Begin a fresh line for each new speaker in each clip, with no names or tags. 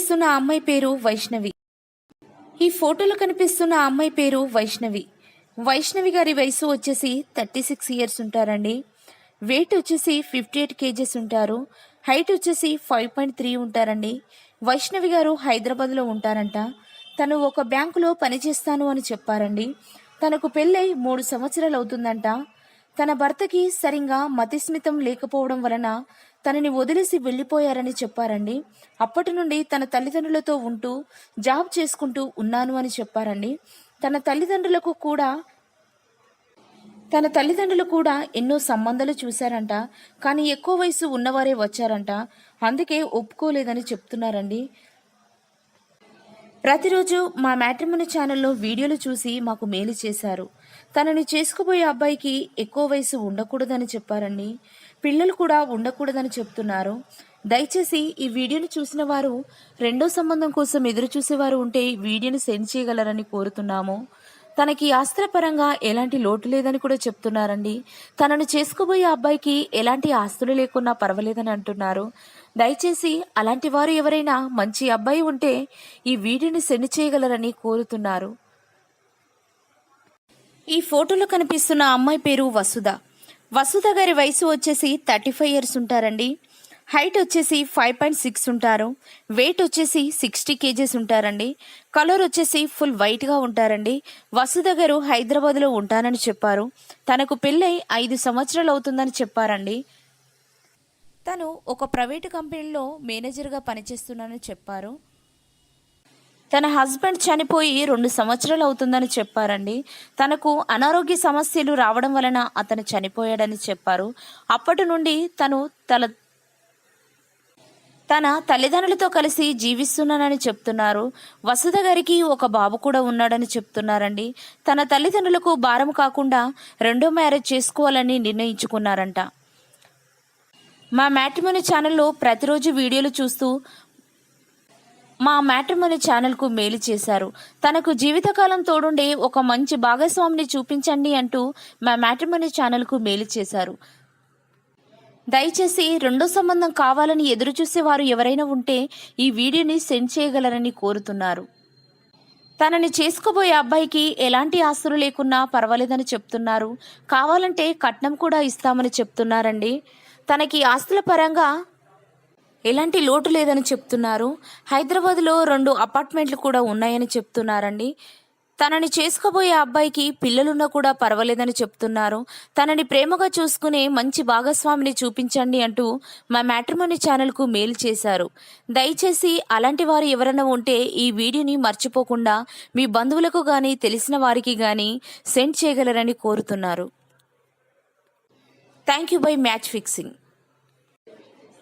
కనిపిస్తున్న అమ్మాయి పేరు వైష్ణవి. ఈ ఫోటోలో కనిపిస్తున్న అమ్మాయి పేరు వైష్ణవి. వైష్ణవి గారి వయసు వచ్చేసి థర్టీ సిక్స్ ఇయర్స్ ఉంటారండి. వెయిట్ వచ్చేసి ఫిఫ్టీ ఎయిట్ కేజెస్ ఉంటారు. హైట్ వచ్చేసి ఫైవ్ పాయింట్ త్రీ ఉంటారండి. వైష్ణవి గారు హైదరాబాద్లో ఉంటారంట. తను ఒక బ్యాంకులో పనిచేస్తాను అని చెప్పారండి. తనకు పెళ్ళై మూడు సంవత్సరాలు అవుతుందంట. తన భర్తకి సరిగా మతిస్మితం లేకపోవడం వలన తనని వదిలేసి వెళ్ళిపోయారని చెప్పారండి. అప్పటి నుండి తన తల్లిదండ్రులతో ఉంటూ జాబ్ చేసుకుంటూ ఉన్నాను అని చెప్పారండి. తన తల్లిదండ్రులకు కూడా తన తల్లిదండ్రులు కూడా ఎన్నో సంబంధాలు చూశారంట. కానీ ఎక్కువ వయసు ఉన్నవారే వచ్చారంట. అందుకే ఒప్పుకోలేదని చెప్తున్నారండి. ప్రతిరోజు మా మ్యాట్రిమోని ఛానల్లో వీడియోలు చూసి మాకు మేలు చేశారు. తనని చేసుకుపోయే అబ్బాయికి ఎక్కువ వయసు ఉండకూడదని చెప్పారండి. పిల్లలు కూడా ఉండకూడదని చెప్తున్నారు. దయచేసి ఈ వీడియోను చూసిన వారు రెండో సంబంధం కోసం ఎదురు చూసేవారు ఉంటే ఈ వీడియోను సెండ్ చేయగలరని కోరుతున్నాము. తనకి ఆస్తులపరంగా ఎలాంటి లోటు లేదని కూడా చెప్తున్నారండి. తనను చేసుకోబోయే అబ్బాయికి ఎలాంటి ఆస్తులు లేకున్నా పర్వాలేదని అంటున్నారు. దయచేసి అలాంటి వారు ఎవరైనా మంచి అబ్బాయి ఉంటే ఈ వీడియోని సెండ్ చేయగలరని కోరుతున్నారు. ఈ ఫోటోలో కనిపిస్తున్న అమ్మాయి పేరు వసుధ. వసుధ గారి వయసు వచ్చేసి థర్టీ ఫైవ్ ఇయర్స్ ఉంటారండి. హైట్ వచ్చేసి ఫైవ్ పాయింట్ సిక్స్ ఉంటారు. వెయిట్ వచ్చేసి సిక్స్టీ కేజెస్ ఉంటారండి. కలర్ వచ్చేసి ఫుల్ వైట్గా ఉంటారండి. వసుధ గారు హైదరాబాద్లో ఉంటానని చెప్పారు. తనకు పెళ్ళై ఐదు సంవత్సరాలు అవుతుందని చెప్పారండి. తను ఒక ప్రైవేటు కంపెనీలో మేనేజర్గా పనిచేస్తున్నానని చెప్పారు. తన హస్బెండ్ చనిపోయి రెండు సంవత్సరాలు అవుతుందని చెప్పారండి. తనకు అనారోగ్య సమస్యలు రావడం వలన అతను చనిపోయాడని చెప్పారు. అప్పటి నుండి తను తల తన తల్లిదండ్రులతో కలిసి జీవిస్తున్నానని చెప్తున్నారు. వసుధ గారికి ఒక బాబు కూడా ఉన్నాడని చెప్తున్నారండి. తన తల్లిదండ్రులకు భారం కాకుండా రెండో మ్యారేజ్ చేసుకోవాలని నిర్ణయించుకున్నారంట. మా మ్యాట్రిమోని ఛానల్లో ప్రతిరోజు వీడియోలు చూస్తూ మా మ్యాట్రిమోని ఛానల్కు మేలు చేశారు. తనకు జీవితకాలం తోడుండే ఒక మంచి భాగస్వామిని చూపించండి అంటూ మా మ్యాట్రిమోని ఛానల్కు మేలు చేశారు. దయచేసి రెండో సంబంధం కావాలని ఎదురుచూసే వారు ఎవరైనా ఉంటే ఈ వీడియోని సెండ్ చేయగలరని కోరుతున్నారు. తనని చేసుకోబోయే అబ్బాయికి ఎలాంటి ఆస్తులు లేకున్నా పర్వాలేదని చెప్తున్నారు. కావాలంటే కట్నం కూడా ఇస్తామని చెప్తున్నారండి. తనకి ఆస్తుల పరంగా ఎలాంటి లోటు లేదని చెప్తున్నారు? హైదరాబాద్లో రెండు అపార్ట్మెంట్లు కూడా ఉన్నాయని చెప్తున్నారండి. తనని చేసుకోబోయే అబ్బాయికి పిల్లలున్నా కూడా పర్వాలేదని చెప్తున్నారు. తనని ప్రేమగా చూసుకునే మంచి భాగస్వామిని చూపించండి అంటూ మా మ్యాట్రిమోని ఛానల్కు మెయిల్ చేశారు. దయచేసి అలాంటి వారు ఎవరైనా ఉంటే ఈ వీడియోని మర్చిపోకుండా మీ బంధువులకు కానీ తెలిసిన వారికి కానీ సెండ్ చేయగలరని కోరుతున్నారు. Thank you bye match fixing.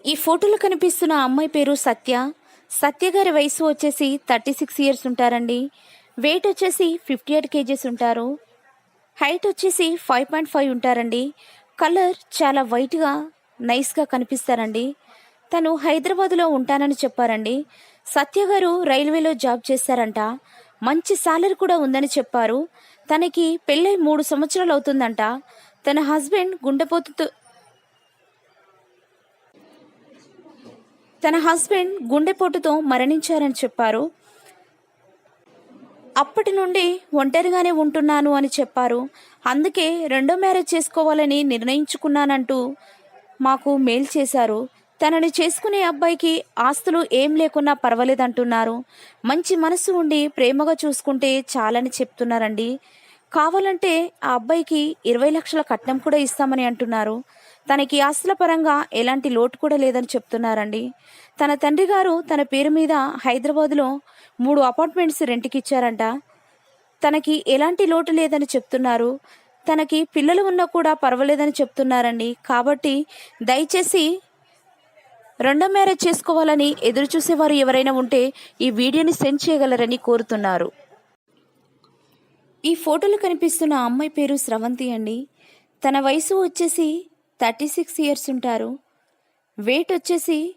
ఈ ఫోటోలో కనిపిస్తున్న అమ్మాయి పేరు సత్య. సత్య గారి వయసు వచ్చేసి థర్టీ సిక్స్ ఇయర్స్ ఉంటారండి. వెయిట్ వచ్చేసి ఫిఫ్టీ ఎయిట్ కేజెస్ ఉంటారు. హైట్ వచ్చేసి ఫైవ్ పాయింట్ ఫైవ్ ఉంటారండి. కలర్ చాలా వైట్గా నైస్గా కనిపిస్తారండి. తను హైదరాబాద్లో ఉంటానని చెప్పారండి. సత్య గారు రైల్వేలో జాబ్ చేస్తారంట. మంచి సాలరీ కూడా ఉందని చెప్పారు. తనకి పెళ్ళై మూడు సంవత్సరాలు అవుతుందంట. తన హస్బెండ్ గుండెపోతుతో తన హస్బెండ్ గుండెపోటుతో మరణించారని చెప్పారు. అప్పటి నుండి ఒంటరిగానే ఉంటున్నాను అని చెప్పారు. అందుకే రెండో మ్యారేజ్ చేసుకోవాలని నిర్ణయించుకున్నానంటూ మాకు మెయిల్ చేశారు. తనని చేసుకునే అబ్బాయికి ఆస్తులు ఏం లేకున్నా పర్వాలేదంటున్నారు. మంచి మనసు ఉండి ప్రేమగా చూసుకుంటే చాలని చెప్తున్నారండి. కావాలంటే ఆ అబ్బాయికి ఇరవై లక్షల కట్నం కూడా ఇస్తామని అంటున్నారు. తనకి ఆస్తుల పరంగా ఎలాంటి లోటు కూడా లేదని చెప్తున్నారండి. తన తండ్రి గారు తన పేరు మీద హైదరాబాద్లో మూడు అపార్ట్మెంట్స్ రెంట్కి ఇచ్చారంట. తనకి ఎలాంటి లోటు లేదని చెప్తున్నారు. తనకి పిల్లలు ఉన్నా కూడా పర్వాలేదని చెప్తున్నారండి. కాబట్టి దయచేసి రెండో మ్యారేజ్ చేసుకోవాలని ఎదురుచూసేవారు ఎవరైనా ఉంటే ఈ వీడియోని సెండ్ చేయగలరని కోరుతున్నారు. ఈ ఫోటోలో కనిపిస్తున్న అమ్మాయి పేరు స్రవంతి అండి. తన వయసు వచ్చేసి థర్టీ సిక్స్ ఇయర్స్ ఉంటారు. వెయిట్ వచ్చేసి